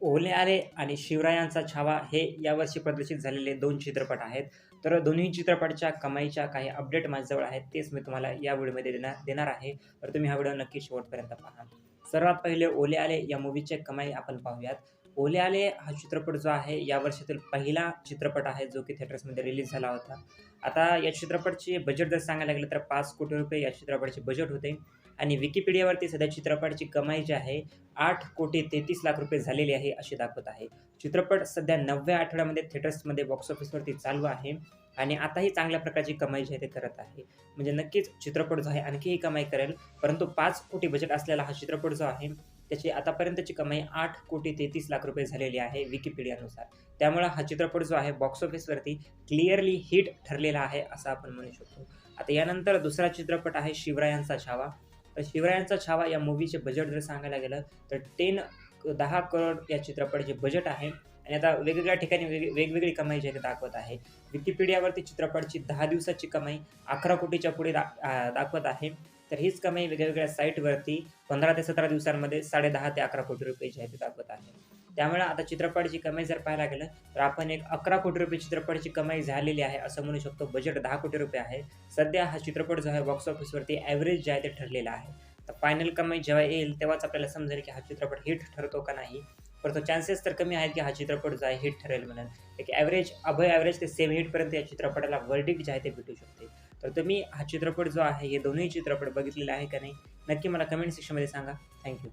ओले आले आणि शिवरायांचा छावा हे यावर्षी प्रदर्शित झालेले दोन चित्रपट आहेत. तर दोन्ही चित्रपटाच्या कमाईच्या काही अपडेट माझ्याजवळ आहेत तेच मी तुम्हाला या व्हिडिओमध्ये देणार देणार आहे. तर तुम्ही हा व्हिडिओ नक्की शेवटपर्यंत पहा. सर्वात पहिले ओले आले या मूवीचे कमाई आपण पाहूयात. ओले आले हा चित्रपट जो आहे या वर्षातील पहिला चित्रपट आहे जो की थिएटर्समध्ये रिलीज झाला होता. आता या चित्रपटचे बजेट जर सांगायला लागलं तर पाच कोटी रुपये या चित्रपटाचे बजेट होते. आणि विकिपीडियावरती सध्या चित्रपटाची कमाई जी आहे आठ कोटी तेहतीस लाख रुपये झालेली आहे अशी दाखवत आहे. चित्रपट सध्या नवव्या आठवड्यामध्ये थिएटर्समध्ये बॉक्स ऑफिसवरती चालू आहे आणि आताही चांगल्या प्रकारची कमाई जी आहे ते करत आहे. म्हणजे नक्कीच चित्रपट जो आहे आणखीही कमाई करेल परंतु पाच कोटी बजेट असलेला हा चित्रपट जो आहे त्याची आतापर्यंतची कमाई आठ कोटी तेहतीस लाख रुपये झालेली आहे विकिपीडियानुसार त्यामुळे हा चित्रपट जो आहे बॉक्स ऑफिसवरती क्लिअरली हिट ठरलेला आहे असं आपण म्हणू शकतो. आता यानंतर दुसरा चित्रपट आहे शिवरायांचा छावा. शिवरायांचा छावा या मूवीचे बजेट जर सांगायला गेलं तर टेन दहा करोड या चित्रपटाचे बजेट आहे. आणि आता वेगवेगळ्या ठिकाणी वेगवेगळी कमाई जे आहे दाखवत आहे. विकिपीडियावरती चित्रपटाची दहा दिवसाची कमाई अकरा कोटीच्या पुढे दा दाखवत आहे. तर हीच कमाई वेगवेगळ्या साईटवरती पंधरा ते सतरा दिवसांमध्ये साडे दहा ते अकरा कोटी रुपये जे आहे ते दाखवत आहे. त्यामुळे आता चित्रपटाची कमाई जर पाहायला गेलं तर आपण एक अकरा कोटी रुपये चित्रपटाची कमाई झालेली आहे असं म्हणू शकतो. बजेट दहा कोटी रुपये आहे. सध्या हा चित्रपट जो आहे बॉक्स ऑफिसवरती ॲव्हरेज जे आहे ते ठरलेला आहे. तर फायनल कमाई जेव्हा येईल तेव्हाच आपल्याला समजेल की हा चित्रपट हिट ठरतो का नाही. परंतु चान्सेस तर कमी आहेत की हा चित्रपट जो आहे हिट ठरेल म्हणून. एक ॲव्हरेज अभय ॲव्हरेज ते सेम हिटपर्यंत या चित्रपटाला वर्डिक जे आहे ते भेटू शकते. तर तुम्ही हा चित्रपट जो आहे हे दोन्ही चित्रपट बघितलेला आहे का नाही नक्की मला कमेंट सेक्शनमध्ये सांगा. थँक्यू